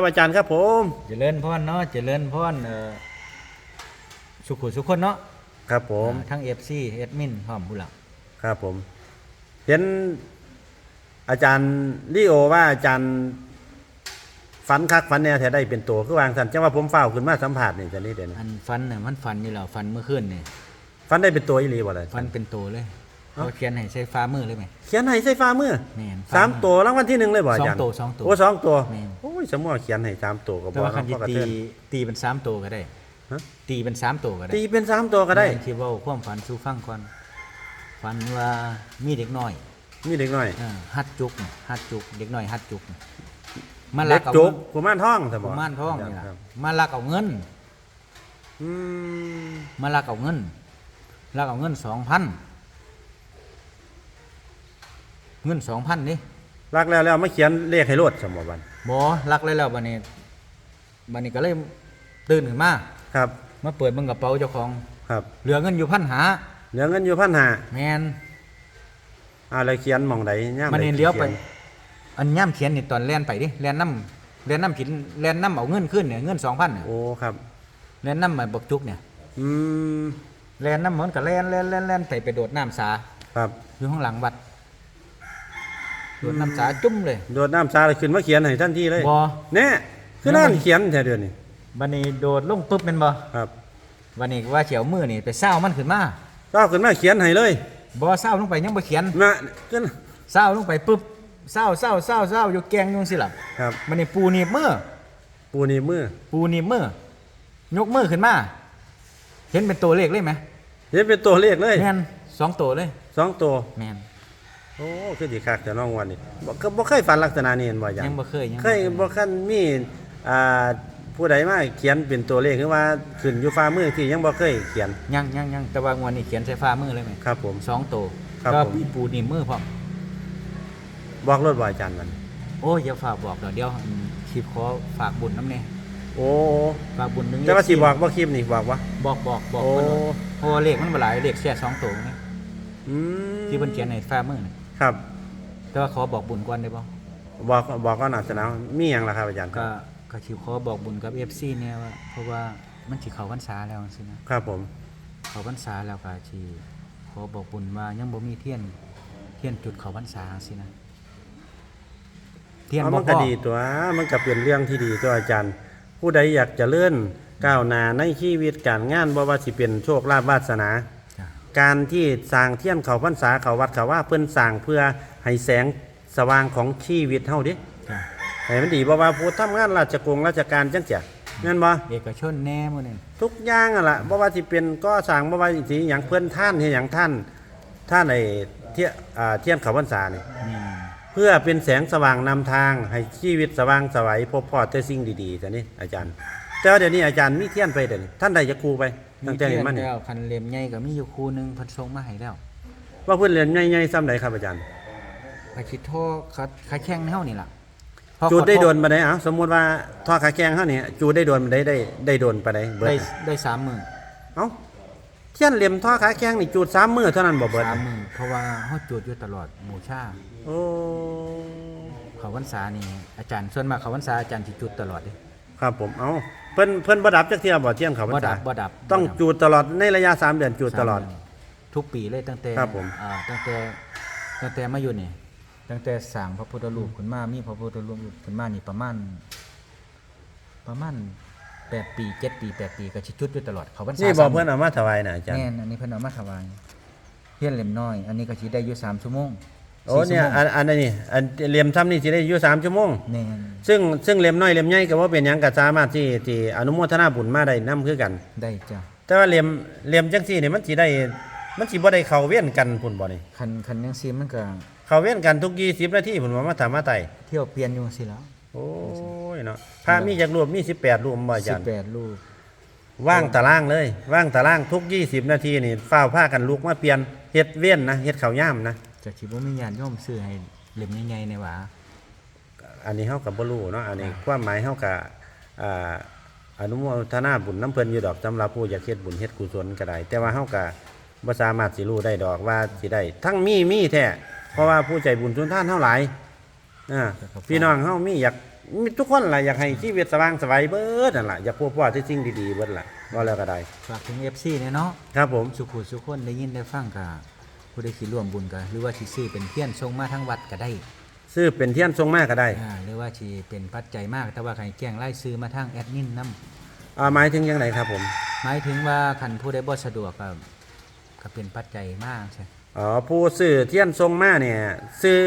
ครับอาจารย์ครับผมเจริญพรเนาะเจริญพรเอ่อสุขุสุขคนเนาะครับผมอ่าทั้ง FC เอดมินพร้อมผู้หลักครับผม เห็นอาจารย์ลีโอว่าอาจารย์ฝันคักฝันแน่แท้ได้เป็นตัวคือวางสันจังว่าผมเฝ้าวขึ้นมาสัมผัสนี่จะนี่เด่นอันฟันน่ะมันฟันอยู่แล้วฟันเมื่อคืนนี่ฝันได้เป็นตัวอีหลีบ่ล่ะฟันเป็นตัวเลยเอ้าเขาเขียนให้ใช้ฟ้ามือเลยไหมเขียนให้ใส่ฟ้ามือแม่นสามตัวรางวัลที่หนึ่งเลยบ่อาจารย์สองตัวสองตัวโอ้สองตัวแม่นโอ้ ยสมมติเขียนให้สามตัวก็แต่บ่ว่าคันเนาะที่พ่อกระตีเทือนตีเป็นสามตัวก็ได้ ฮะตีเป็นสามตัวก็ได้ตีเป็นสามตัวก็ได้ แม่นที่เว่าความฝันสู่ฟังก่อนฝันว่ามีเด็กน้อยมีเด็กน้อยเออฮัดจุกน่ะฮัดจุก เด็กน้อยฮัดจุกน่ะมาลัเด็กกเอาจุเงิกนกุมารทองสมกุมารทองนี่ล่ะครับมาลักเอาเงิน อืมมาลักเอาเงินลักเอาเงินสองพันเงินสองพันนี่ รักแล้วแล้วมาเขียนเลขให้โลดสมบัติบอลักเลยแล้วบันนี้บันนี้ก็เลยตื่นขึ้นมาครับ มาเปิดเบิ่งกระเป๋าเจ้าของ ครับเหลือเงินอยู่พันหาเหลือเงินอยู่พันห้าแมนอ่าแล้วเขียนหมองใดย่ามมันใดเห็นเลี้ยวไปขีนอันย่ำเขียนนี่ตอนแล่นไปดิแล่นน้ำแล่นน้ำผิดแล่นน้ำเอาเงินขึ้นเนี่ยเงินสองพันเนี่ยโอ้ครับแล่นน้ำมาบกจุกเนี่ยอืมแล่นน้ำเหมือนกับแล่นแล่นแล่นแล่นไปไปโดดน้ำสาครับอยู่ข้างหลังวัด โดดน้ำสาจุ้มเลยโดดน้ำซาเลยขึ้นมาเขียนให้ทันทีเลยบอแน่คือนั่นเขียนแท้เดือนนี้บันนี้โดดลงปุ๊บเป็นบ่ครับบันนี้ว่าเฉียวมือนี่ไปเศร้ามันขึ้นมาเจ้าขึ้นมาเขียนให้เลยบ่เศร้าลงไปยังบ่เขียนมาขึ้นเศร้าลงไปปุ๊บเศร้าเศร้าเศร้าเศร้าอยู่แกงอยุงสิล่ะครับบันนี้ปูหนีบมือปูนี่มือปูหนีบมือยกมือขึ้นมา เห็นเป็นตัวเลขเลยไหมเห็นเป็นตัวเลขเลยแม่นสองตัวเลยสองตัวแม่น โอ้คือดีคักแต่น้องวันนี้บ่ก็บ่เคยฝันลักษณะนี้เห็นบ่อาจารยังย์บ่เคยยังเคยบ่คันมีอ่าผู้ใดมาเขียนเป็นตัวเลขคือว่าขึ้นอยู่ฟ้ามือที่ยังบ่เคยเขียนยังยังยังแต่ว่างวันนี้เขียนใส่ฟ้ามือเลยไหมครับ ผม สองตัวครับก็ผมมีปูหนีบมือพร้อมบอกรถบ่อาจารย์มัน โอ้ยอย่าฝากบอกเดี๋ยวเดี๋ยวอืมคลิปขอฝากบุญน้ำเนี่ยโอ้ฝากบุญหนึงแต่ว่าสิบอกบ่คลิปนี่บอกว่าบอกบอกบอกโอ้เพิ่นว่าเพราะว่าเลขมันบ่หลายเลขแค่สองตัวนี่อืมที่เพิ่นเขียนในฟ้ามือนี่ ครับแต่ว่าขอบอกบุญก่อนได้บ่บอกบอกก่อนอาจารย์มีหยังล่ะครับอาจารย์ก็ก็สิขอบอกบุญกับ FC เนี่ยว่าเพราะว่ามันสิเข้าพรรษาแล้วจังซี่นะครับผมเข้าพรรษาแล้วก็สิขอบอกบุญว่ายังบ่มีเทียนเทียนจุดเข้าพรรษาจังซี่นะเทียนเอาบ่มันพก็อดีตัวมันก็เป็นเรื่องที่ดีตัวอาจารย์ ผู้ใดอยากจะเลื่อนก้าวหน้าในชีวิตการงานบ่ว่าสิเป็นโชคลาภวาสนาจ้ะ การที่สร้างเทียนเขาพรรษาเขาวัดเขาว่าเพิ่นสร้างเพื่อให้แสงสว่างของชีวิตเฮาเดิจ้ะให้มันดีบ่ว่าผู้ทำงานราชกงราชการจังซี่แม่นบ่เอกชนแน่มื้อนี้ทุกอย่างอะล่ะบ่ว่าสิเป็นก็สร้างบ่ว่าสิหยังเพิ่นท่านเฮ็ดหยังท่านท่านไอ้เทียอ่าเทียนเขาพรรษานี่นี่เพื่อเป็นแสงสว่างนำทางให้ชีวิตสว่างไสวัยพบพอแต่สิ่งดีๆแต่นี่อาจารย์แต่ว่าเดี๋ยวนี้อาจารย์มีเทียนไปเดี๋ยวนี้ท่านใดจะครูไป ตั้งแต่เทีนี้ยนมานี่แล้วคันเล่มใหญ่ก็มีอยู่คู่หนึงเพิ่นส่งมาให้แล้วว่าเพื่อนเรียนใหญ่ๆซ้ำใดครับอาจารย์ ไปคิดโทษคัดคัดแข่งในเฮานี่ล่ะพอจูดได้ขอโทษโดนปานใดเอ้าสมมุติว่าทอดขาแกงเฮานี่จูดได้โดนปานใดได้ได้โดนปานใดเบิดได้ได้สามหมื่นเอ้าเทียนเหลี่ยมทอดขาแกงนี่จูด3มื้อเท่านั้นบ่เบิดสามหมื่นเพราะว่าเฮาจุดอยู่ตลอดบูชาโอ้ เขาพรรษานี่อาจารย์ส่วนมากเขาพรรษาอาจารย์สิจุดตลอดเด้ ครับผมเอ้าเพิ่นเพิ่นบ่ดับจักเที่ยบ่เที่ยงเขาพรบ่รดัษาบบ่ดับต้องบ่ดับจูดตลอดในระยะสามเดือนจูดตลอด สามเนทุกปีเลยตั้งแต่ครับผม อ่าตั้งแต่ตั้งแต่มาอยู่นี่ตั้งแต่สร้างพระพุทธรูปขึ้นมามีพระพุทธรูปขึ้นมานี่ประมาณ ประมาณแปดปีเจ็ดปีแปดปีก็สิจุดอยู่ตลอดเขาพรรษานี่บ่สามเพิ่นเอามาถวายน่ะอาจารย์ แน่นอันนี้เพิ่นเอามาถวายเพี้ยนเล่มน้อย อันนี้ก็สิได้อยู่สามชั่วโมง โอ้สี่เนี่ยชั่วโมงอันอันนี้อันเหลี่ยมซ้ำนี่สิได้อยู่สามชั่วโมงแน่นซึ่งซึ่งเหลี่ยมน้อยเหลี่ยมใหญ่ก็ว่าเป็นหยังก็สามารถที่ที่อนุโมทนาบุญมาได้นํคือกัน ได้จ้ะแต่ว่าเหลี่ยมเหลี่ยมจังซี่นี่มันสิได้มันสิบ่ได้เข้าเวียนกันพุ่นบ่นี่คันคันยังซีมันก็เข้าเวียนกันทุก20นาทีพุ่นว่ามาถามมาไต่เที่ยวเปลี่ยนอยู่สิแล้วโอ้ยเนาะพระมีจักรูปมี 18รูปบ่อาสิจาบรย์ แปดลูกว่างตารางเลย ว่างตารางทุก 20 นาทีนี่ฟ้าวพากันลุกมาเปลี่ยนเฮ็ดเวียนนะเฮ็ดข้าวยามนะ จากที่บ่มีญาติโยมซื้อให้เล่มใหญ่ๆในหว่าอันนี้เฮาก็บ่รู้เนาะอันนี้ความหมายเฮาก็อ่าอนุโมทนาบุญน้ำเพิ่นอยู่ดอกสำหรับผู้อยากเฮ็ดบุญเฮ็ดกุศลก็ได้ แต่ว่าเฮาก็บ่สามารถสิรู้ได้ดอกว่าสิได้ ทั้งมีมีแท้เพราะว่าผู้ใจบุญทุนท่านเฮาหลายอ่าพี่น้องเฮามีอยากมีทุกคนล่ะอยากให้ชีวิตสว่างไสวัยเบิดนั่นล่ะอยากพบว่าที่สิ่งดีๆเบิดล่ะว่าแล้วก็ได้ฝากถึง FC เนี่ยเนาะครับผมสุขุสุขคนได้ยินได้ฟังก็ ผู้ใดสิร่วมบุญก็หรือว่าสิซื้อเป็นเทียนส่งมาทางวัดก็ได้ซื้อเป็นเทียนทรงมากก็ได้อ่าหรือว่าสิเป็นปัจจัยมากแต่ว่าใครแจ้งไล่ซื้อมาทางแอดมินนํอ่าหมายถึงยังไงครับผมหมายถึงว่าคันผู้ใดบ่สะดวกก็ก็เป็นปัจจัยมากใช่อ๋อผู้ซื้อเทียนทรงมาเนี่ยซื้อ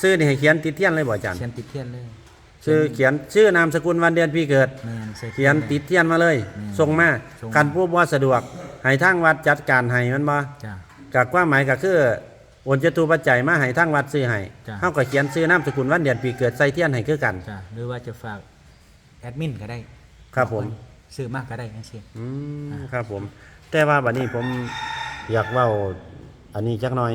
ซื้อนี่ให้เขียนติดเทียนเลยบ่อาจารย์เขียนติดเทียนเลยชื่อเขียนชื่อนามสกุลวันเดือนปีเกิด แม่นใส่เขียนติดเทียนมาเลยอืมส่งมาส่งมากันผู้บ่สะดวกให้ทางวัดจัดการให้มันบ่จ้า กับความหมายก็คือโอนจตุปัจจัยมาให้ทางวัดซื้อให้จ้ะ เฮาก็เขียนชื่อนามสกุลวันเดือนปีเกิดใส่เทียนให้คือกัน จ้าหรือว่าจะฝากแอดมินก็ได้ครับผม ซื้อมากก็ได้จังซี่อืมครับผม แต่ว่าบัดนี้ผมอยากเว้าอันนี้จักหน่อย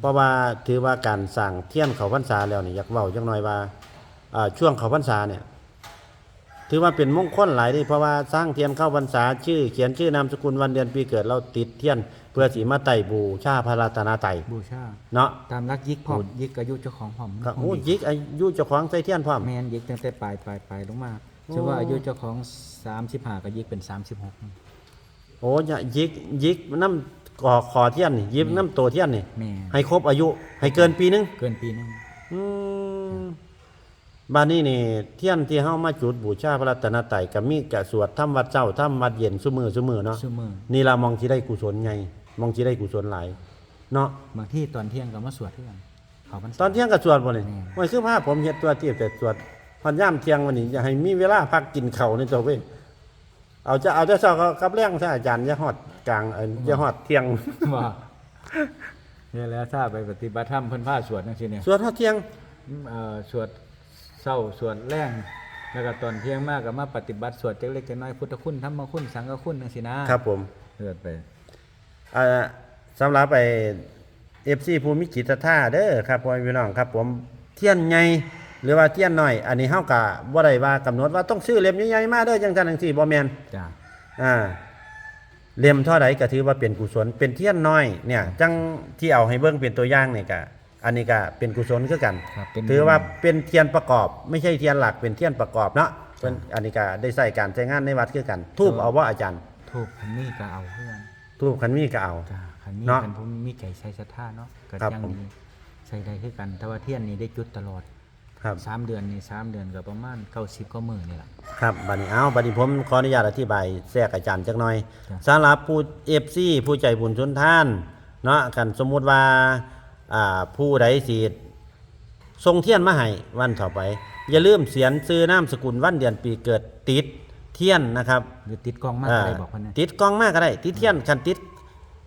เพราะว่าถือว่าการสั่งเทียนเขาพรรษาแล้วนี่อยากเว้าจักหน่อยว่าอ่าช่วงเขาพรรษาเนี่ย ถือว่าเป็นมงคลหลายเดิเพราะว่าสร้างเทียนเข้าพรรษาชื่อ เขียนชื่อนามสกุลวันเดือนปีเกิดเราติดเทียน เพื่อสีมาไต่บูชาพระรัตนตรัยบูชา เนาะ ตามรักยิกพร้อมยิกอายุเจ้าของพร้อมครับคงโอ้ดียิกอายุเจ้าของใส่เทียนพร้อมแมนยิกตั้งแต่ปลายปลายปลายลงมาโอ้ชื่อว่าอายุเจ้าของ35ก็ยิกเป็น 36 โอ้ยยิกยิกน้ำก่อคอเทียนนี่ยิกน้ำโตเทียนนี่แม่ให้ครบอายุ ให้เกินปีหนึงเกินปีหนึงอืม บ้านนี้นี่เทียนที่เฮามาจุดบูชาพระรัตนตรัยก็มีกะสวดทำวัดเจ้าทำวัดเย็นซุมือซุมือเนาะซุมื้อนี่ล่ะมองสิได้กุศลไงมองสิได้กุศลหลายเนาะบางที่ตอนเที่ยงก็มาสวดเพื่อนเขาพรรษาตอนเที่ยงก็สวดบ่เลยแม่มันคือภาพผมเฮ็ดตัวเทียบแต่สวดพอนย่ามเที่ยงวันนี้จะให้มีเวลาพักกินข้าวในตัวเว้ยเอาจะเอาจะเช้ากับแรงซะอาจารย์อย่าฮอดกลางเอ่ออย่าฮอดเที่ยงว่าเนี่ยแหล้วถ้าไปปฏิบัติธรรมเพิ่นพาสวดจังซี่เนี่ยสวดฮอดเที่ยงเอ่อสวด เช้าสวดแรงแล้วก็ตอนเที่ยงมากก็มาปฏิบัติสวดจักเล็กจักน้อยพุทธคุณธรรมคุณสังฆคุณจังซี่นะครับผมเลือดไปอ่าสำหรับไป FC ภูมิจิตท่าเด้อครับพ่อแม่พี่น้องครับผมเทียนใหญ่หรือว่าเทียนน้อย อันนี้เฮาก็บ่ได้ว่ากำหนดว่าต้องซื้อเล่มใหญ่ๆมาเด้อจังซั่นจังซี่บ่แม่นจ้าอ่าเล่มเท่าใดก็ถือว่าเป็นกุศลเป็นเทียนน้อยเนี่ย จังที่เอาให้เบิ่งเป็นตัวอย่างนี่ก็ อันนี้ก็เป็นกุศลคือกัน ครับเป็น ถือว่าเป็นเทียนประกอบ ไม่ใช่เทียนหลักเป็นเทียนประกอบเนาะเพิ่นอันนี้ก็ได้ใส่การใช้งานในวัดคือกัน ทูบเอาว่าอาจารย์ทูบคันนี้ก็เอาเพื่อนทูบคันมีก็เอา จ้าคันนี้เนาะคันผู้มีใจใช้ศรัทธาเนาะก็ครับยังผมดีใช้ได้คือกัน แต่ว่าเที่ยนนี้ได้จุดตลอดครับ สามเดือนนี่สามเดือนก็ประมาณ90ก็มื้อนี่ล่ะครับบัดนี้เอาบัดนี้ผมขออนุญาตอธิบายแทรกอาจารย์จักหน่อยจ้ะ สำหรับผู้เอฟซีผู้ใจบุญชนท่านเนาะกันสมมุติว่า อ่าผู้ใดสิทรงเทียนมาให้วันต่อไป อย่าลืมเสียนซื้อนามสกุลวันเดือนปีเกิดติดเทียนนะครับหรือติดกล้องมากอ่าอะไรบอกเพิ่นนะติดกล้องมากก็ได้ ติดเทียนคันติด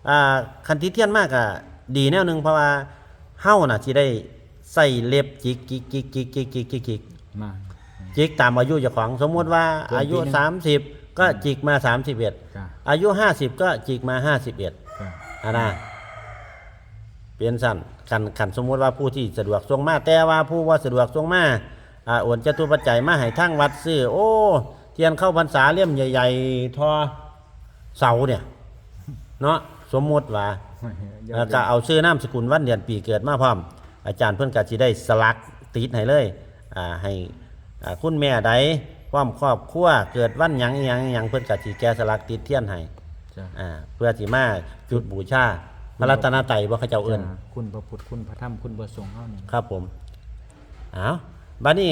อ่าคันติดเทียนมากก็ดีแนวหนึงเพราะว่าเฮาน่ะสิได้ใส่เล็บจิกจิกจิกจิกจิกจิกจิกจิกมาจิกตามอายุเจ้าของสมมุติว่าเกินอายุปีหนึ่ง30 ก็จิกมา 31จ้าอายุ 50 ก็จิกมา 51จ้าอันนะ เปลี่ยนสั้นขันขันสมมุติว่าผู้ที่สะดวกทรงมา แต่ว่าผู้ว่าสะดวกทรงมาอ่าโอนจตุปัจจัยมาให้ทั้งวัดซื้อโอ้ เทียนเข้าพรรษาเลี่ยมใหญ่ ๆ ทอเสาเนี่ย เนาะสมมุติว่าแล้วก็เอาชื่อนามสกุลวันเดือนปีเกิดมาพร้อม อาจารย์เพิ่นก็สิได้สลักติดให้เลยอ่าให้อ่าคุณแม่ใดความครอบครัวเกิดวันหยังอิหยังอิหยังเพิ่นก็สิแกะสลักติดเทียนให้จ้าอ่าเพื่อสิมาจุดบูชา พระรัตนตรัยบ่เขาเจ้าเอิ้นจ้าคุณพระพุทธคุณพระธรรมคุณพระสงฆ์เฮานี่ครับผมเอาบัดนี้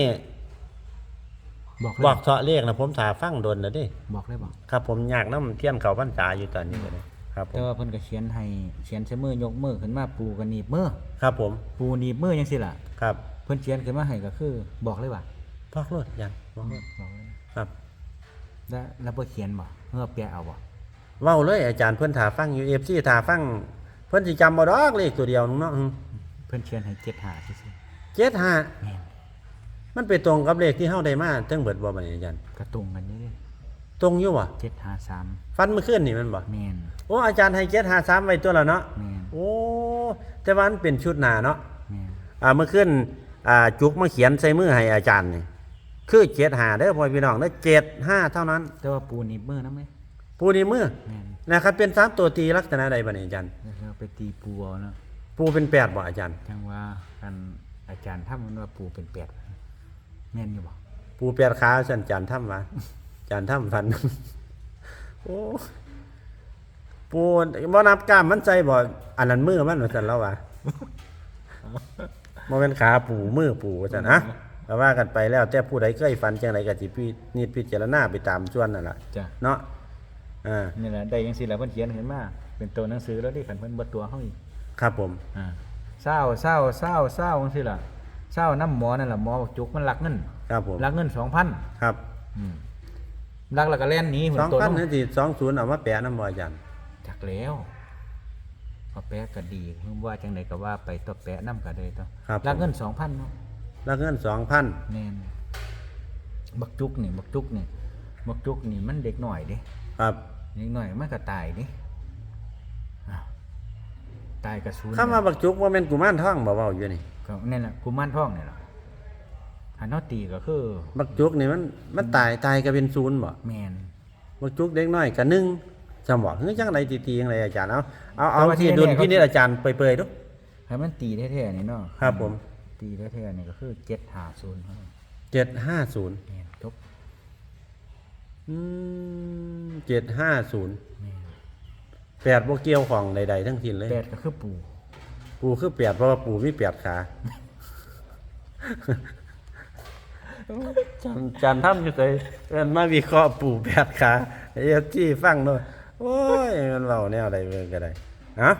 บอกเลยบอกเถาะเลขนะผมถาฟังโดนแล้วเดิบอกเลยบอก ครับผมอยากนํเทียนเขาพรรษาอยู่ตอนนี้ก็ได้ครับผแต่มว่าเพิ่นก็เขียนให้เขียนใช้มือยกมือขึ้นมาปูกันหนีบมือครับผมปูหนีบมือจังซี่ล่ะ ครับเพิ่นเขียนขึ้นมาให้ก็คือบอกเลยว่าพอกรถยันบอกรถบอกเลยครับ แล้วแล้วบ่เขียนบ่เฮือแปลเอาบ่เว้าเลยอาจารย์เพิ่นถาฟังอยู่ FC ถาฟัง เพิ่นสิจำบ่ดอกเลขตัวเดียวนึงเนาะเพิ่นเขียนให้7หาซื่อเจ็ดห้าๆแม่นมันไปตรงกับเลขที่เฮาได้มาเทั้งเบิดบ่บัดนี้อาจารย์กระตรงกันนี่เด้ตรงอยู่บ่7หา3ฟันเมื่อคืนนี่แมันบ่แม่นโอ้อาจารย์ให้เจ็ดห้าสามไว้ตัวแล้วเนาะแม่นโอ้แต่ว่ามันเป็นชุดหน้าเนาะ แม่นอ่าเมื่อคืนอ่าจุกมาเขียนใส่มือให้อาจารย์นี่คือเจ็ดห้าเด้อพ่อพี่น้องเด้อเจ็ดห้าเท่านั้น แต่ว่าปูหนีบมือนำไหม ปูนี่มือแม่นนะครับเป็นสามตัวตีลักษณะใดบัดนี้อาจารย์ แล้วไปตีปูเอาเนาะปูเป็นแปดบ่อาจารย์ จังว่ากันอาจารย์ทำมันว่าปูเป็นแปดแม่นอยู่บ่ปูแปดขาสันจานถ้ำวะจานถ้ำฟัน โอ้ปูบ่นับกล้ามมันใจบ่อันนั้นมือมันว่าซั่นแล้ววะบ่เป็นขาปูมือปูว่าซั่นอะก็ว่ากันไปแล้วแต่ผู้ใดเคยฝันจังไดก็สิพินิจพิจารณาไปตามส่วนนั่นล่ะ จ้ะเนาะ อ่านี่แหละได้จังซี่แหละเพิ่นเขียนขึ้นมาเป็นตัวหนังสือแล้วดิคันเพิ่นบ่ตัวเฮาอีกครับผมอ่าเศร้าเศร้าเศร้าเศร้าจังซี่ล่ะเศร้าน้ำหมอนั่นล่ะหมอบอกจุกมันลักเงินครับผมลักเงิน2,000ครับอืมลักแล้วก็แล่นหนีเหมือสอนงตัวพันน้องนี่สิสองศูนย์เอามาแปะน้ำบ่อาจารย์จักแล้วพอแปะก็ดีว่าจังไดก็ว่าไปตัวแปะนำก็ได้ตัวครับลักเงิน2,000เนาะแล้วเงินสองพันแน่นบักจุกนี่บักจุกนี่บักจุกนี่มันเด็กหน่อยเด้ครับ เด็กหน่อยมันก็ตายเด้อ้าวตายกระสูนคำว่าบักจุกว่าแม่นกุมารทองบ่เว้าอยู่นี่ก็นั่นแหละกุมารทองนี่แหละหันเฮาตีก็คือ บักจุกนี่มันมันตายตายก็เป็นศูนย์บ่แมนบักจุกเด็กน้อยก็หนึ่งจำบอกเฮ้ยจังไรตีๆจังไรอาจารย์เอาเอาเอาแต่ว่าที่ที่ดุลแน่ๆก็พี่นิดอาจารย์เปรยๆดูให้มันตีแท้ๆนี่เนาะครับผม ตีแท้ๆนี่ก็คือ750เท่านั้นเจ็ดห้าศูนย์แม่นจบ เจ็ดห้าศูนย์แม่นแปดบวเกี่ยวของใด ๆ ทั้งสิ้นเลย แปดก็คือปู่ปูคือแปดเพราะว่าปูมีแปดขาจันจันทำอยู่เลยเอินมาวิเคราะห์ปูแปดขาเอฟจี้ฟังด้วยโอ้ยมันเบาแนวใดเบิ่งก็ได้เนาะ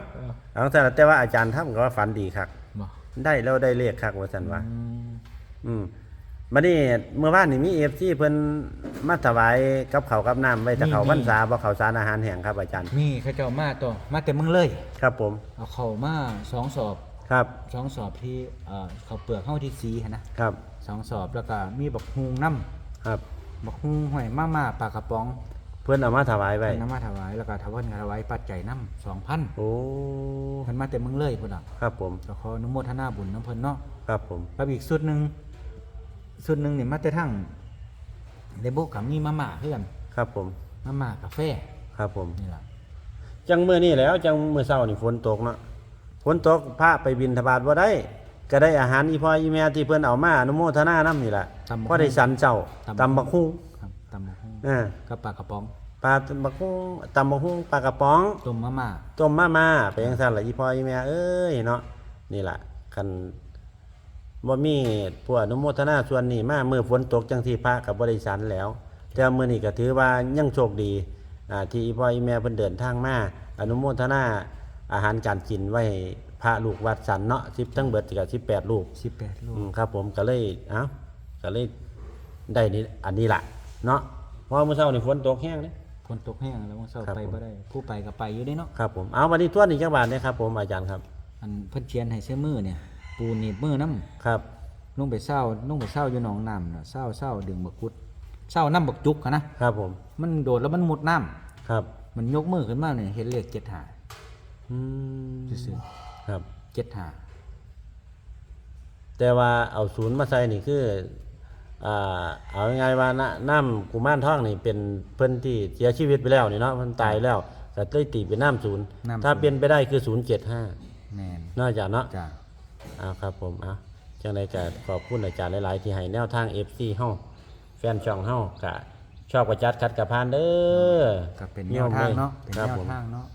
เอาแต่แต่ว่าอาจารย์ทำก็ว่าฝันดีครับ บ่ได้แล้วได้เลขคักว่าสันว่า อืมอืมบัดนี้เมื่อวานนี่มีเอฟซีเพิ่น มาถวายกับเขาวกับน้ำไว้แต่เขาพรรษาบ่เขาวสารอาหารแห้งครับอาจารย์ นี่เขาเจ้ามาต่อมาแต่เมึงเลย ครับผม เอาเข้ามาสองสอบครับ สองสอบที่เอ่อเขาวเปลือกเฮาที่สีหั้นนะครับ สองสอบแล้วก็มีบักฮุงน้ำครับบักฮุงหอยมาม่าปลากระป๋องเพิ่นเอามาถวายไว้เพิ่นนำมาถวายแล้วก็ถวายถวายปัจจัยน้ำสองพันโอ้เพิ่นมาแต่เมึงเลยพุ่นอะครับผม ก็ขออนุโมทนาบุญน้ำเพิ่นเนาะ ครับผม กับอีกสุดหนึ่งสุดหนึ่งนี่มาแต่ทั้ง ในโบกับมีมาม่าเพื่อนครับผมมาม่ากาแฟครับผม นี่ล่ะจังมื้อนี้แหล้วจังมื้อเช้านี่ฝนตกเนาะฝนตกพระไปบิณฑบาตบ่ได้ ก็ได้อาหารอีพ่ออีแม่ที่เพิ่นเอามาอนุโมทนานํนี่ล่ะพอได้สันเจ้าตำบักหุ่งครับตำบักหุ่งอ่ากับปลากระป๋องปลาตำบักหุ่งตำบักหุ่งปลากระป๋อง ต้มมาม่าต้มมามาไปยังสั่นละอีพ่ออีแม่เอ้ยเนาะนี่ล่ะคัน บ่มีผู้อนุโมทนาส่วนนี้มาเมื่อฝนตกจังที่พระกับบริษัทแล้ว แต่มื้อนี้ก็ถือว่ายังโชคดีอ่าที่อีพ่ออีแม่เพิ่นเดินทางมาอนุโมทนาอาหารการกินไว้ให้พระลูกวัดสันเนาะ10ทั้งเบิดก็18ลูกสิบแปดลูอืกมครับ ผมก็เลยเอ้าก็เลยได้นี่อันนี้ล่ะเนาะเพราะว่ามื้อเช้านี่ฝนตกแห้งเด้ฝนตกแห้งแล้วมันเศร้าครับไปผม บ่ได้ ผู้ไปก็ไปอยู่เด้เนาะครับผมเอาวันนี้ทวนอีกจักบาทเนยครับผมอาจารย์ครับ อันเพิ่นเชียนให้เสื้อมือเนี่ย ปูหนีบมือน้ครับำลงไปเศร้าลงไปเศร้าอยู่หนองน้ำน่ะเศร้าเศร้าดึงบักกุดเศร้าน้ำบักจุกอะนะครับผม มันโดดแล้วมันมุดน้ำครับ มันยกมือขึ้นมาเนี่ยเห็นเลขเจ็ดหาอืมซื่อครับๆเจ็ดหาแต่ว่าเอาศูนย์มาใส่นี่คืออ่าเอาง่ายๆว่านะน้ำกุมารทองนี่เป็นเพิ่นที่เสียชีวิตไปแล้วนี่เนาะเพิ่นตายแล้วก็เลยตีเป็นน้ำศูนย์ถ้าเป็นไปได้คือศูนย์เจ็ดห้าแมนน่าจะเนาะ จ้า เอาครับผมเอาจังไดก็ขอบคุณอาจารย์หลาย ๆ ที่ให้แนวทาง FC เฮาแฟนช่องเฮาก็ชอบกระจัดคัดกระพานเด้อก็เป็นแนวทางเนาะเป็นครับแนวผมทางเนาะ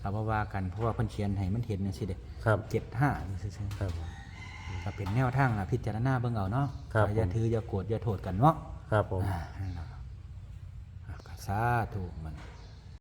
เราบ่ว่ากันเพราะว่าเพิ่นเขียนให้มันเห็นจังซี่เด้ครับเจ็ดห้าซื่อครับๆก็เป็นแนวทางล่ะพิจารณาเบิ่งเอาเนาะครับอย่าผมถืออย่าโกรธอย่าโทษกันเนาะครับผมอ่านั่นล่ะอะก็สาธุมัน